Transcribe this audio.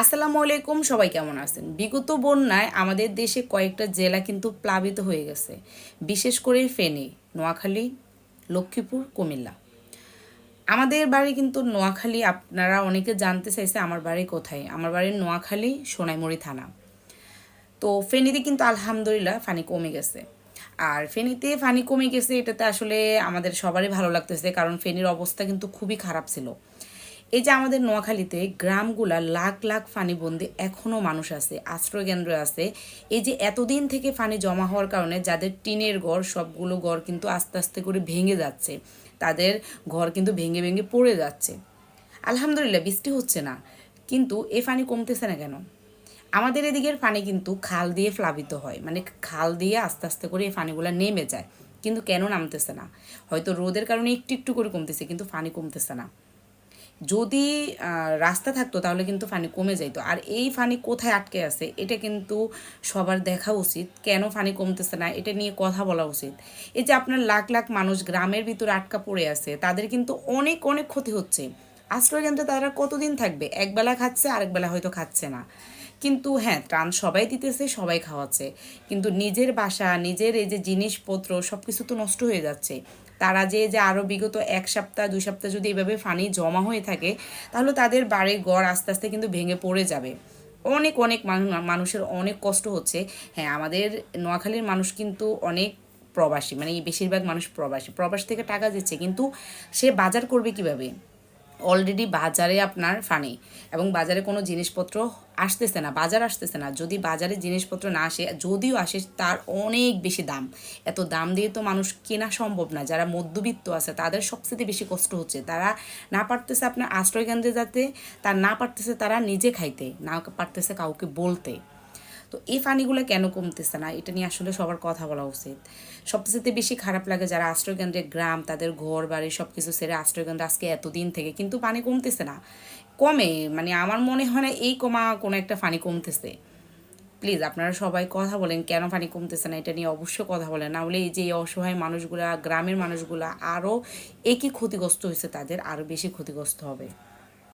আসসালামু আলাইকুম, সবাই কেমন আছেন? বিগত বন্যায় আমাদের দেশে কয়েকটা জেলা কিন্তু প্লাবিত হয়ে গেছে। বিশেষ করে ফেনী, নোয়াখালী, লক্ষ্মীপুর, কুমিল্লা। আমাদের বাড়ি কিন্তু নোয়াখালী, আপনারা অনেকে জানতে চাইছে আমার বাড়ি কোথায়। আমার বাড়ি নোয়াখালী, সোনাইমুড়ি থানা। তো ফেনীতে কিন্তু আলহামদুলিল্লাহ ফানি কমে গেছে। আর ফেনীতে ফানি কমে গেছে, এটাতে আসলে আমাদের সবারই ভালো লাগতেছে, কারণ ফেনীর অবস্থা কিন্তু খুবই খারাপ ছিল। এই যে আমাদের নোয়াখালীতে গ্রামগুলা লাখ লাখ ফানিবন্দি এখনও মানুষ আছে, আশ্রয়কেন্দ্র আছে, এই যে এতদিন থেকে ফানি জমা হওয়ার কারণে যাদের টিনের ঘর, সবগুলো ঘর কিন্তু আস্তে আস্তে করে ভেঙে যাচ্ছে, তাদের ঘর কিন্তু ভেঙে ভেঙে পড়ে যাচ্ছে। আলহামদুলিল্লাহ বৃষ্টি হচ্ছে না, কিন্তু এ ফানি কমতেছে না কেন? আমাদের এদিকের পানি কিন্তু খাল দিয়ে প্লাবিত হয় মানে খাল দিয়ে আস্তে আস্তে করে এই পানিগুলো নেমে যায়, কিন্তু কেন নামতেছে না? হয়তো রোদের কারণে একটু একটু করে কমতেছে, কিন্তু পানি কমতেছে না। যদি রাস্তা থাকতো তাহলে কিন্তু ফানি কমে যাইতো। আর এই ফানি কোথায় আটকে আছে, এটা কিন্তু সবার দেখা উচিত। কেন ফানি কমতেছে না, এটা নিয়ে কথা বলা উচিত। এই যে আপনার লাখ লাখ মানুষ গ্রামের ভিতরে আটকা পড়ে আছে, তাদের কিন্তু অনেক অনেক ক্ষতি হচ্ছে। আশ্রয়কেন্দ্রে তারা কতদিন থাকবে? একবেলা খাচ্ছে আরেকবেলা হয়তো খাচ্ছে না। কিন্তু হ্যাঁ ত্রাণ সবাই দিতেছে, সবাই খাওয়াচ্ছে। কিন্তু নিজের বাসা, নিজের এই যে জিনিসপত্র সব কিছু তো নষ্ট হয়ে যাচ্ছে। তারা যে যে আরও বিগত এক সপ্তাহ দুই সপ্তাহ যদি এভাবে ফানি জমা হয়ে থাকে, তাহলে তাদের বাড়ি গড় আস্তে আস্তে কিন্তু ভেঙে পড়ে যাবে। অনেক অনেক মানু- মানুষের অনেক কষ্ট হচ্ছে। হ্যাঁ আমাদের নোয়াখালীর মানুষ কিন্তু অনেক প্রবাসী মানে বেশিরভাগ মানুষ প্রবাসী। প্রবাস থেকে টাকা দিচ্ছে, কিন্তু সে বাজার করবে কীভাবে? অলরেডি বাজারে আপনার ফানি এবং বাজারে কোনো জিনিসপত্র আসতেছে না, বাজার আসতেছে না। যদি বাজারে জিনিসপত্র না আসে, যদিও আসে, তার অনেক বেশি দাম। এত দাম দিয়ে তো মানুষ কেনা সম্ভব না। যারা মধ্যবিত্ত আছে, তাদের সবচেয়ে বেশি কষ্ট হচ্ছে। তারা না পারতেছে আপনার আশ্রয়কেন্দ্রে যাতে, তার না পারতেছে তারা নিজে খাইতে, না পারতেছে কাউকে বলতে। তো এই ফানিগুলো কেন কমতেছে না? এটা নিয়ে আসলে সবার কথা বলা উচিত। সবচেয়ে বেশি খারাপ লাগে যারা আশ্রয়কেন্দ্রে গ্রাম, তাদের ঘর, বাড়ি সব কিছু ছেড়ে আশ্রয়কেন্দ্রে আজকে এতদিন থেকে কিন্তু পানি কমতেছে না। কমে মানে আমার মনে হয় না এই কমা কোনো একটা ফানি কমতেছে। প্লিজ আপনারা সবাই কথা বলেন, কেন পানি কমতেছে না? এটা নিয়ে অবশ্যই কথা বলেন। না হলে এই যে অসহায় মানুষগুলা, গ্রামের মানুষগুলা আরও একই ক্ষতিগ্রস্ত হয়েছে, তাদের আরও বেশি ক্ষতিগ্রস্ত হবে।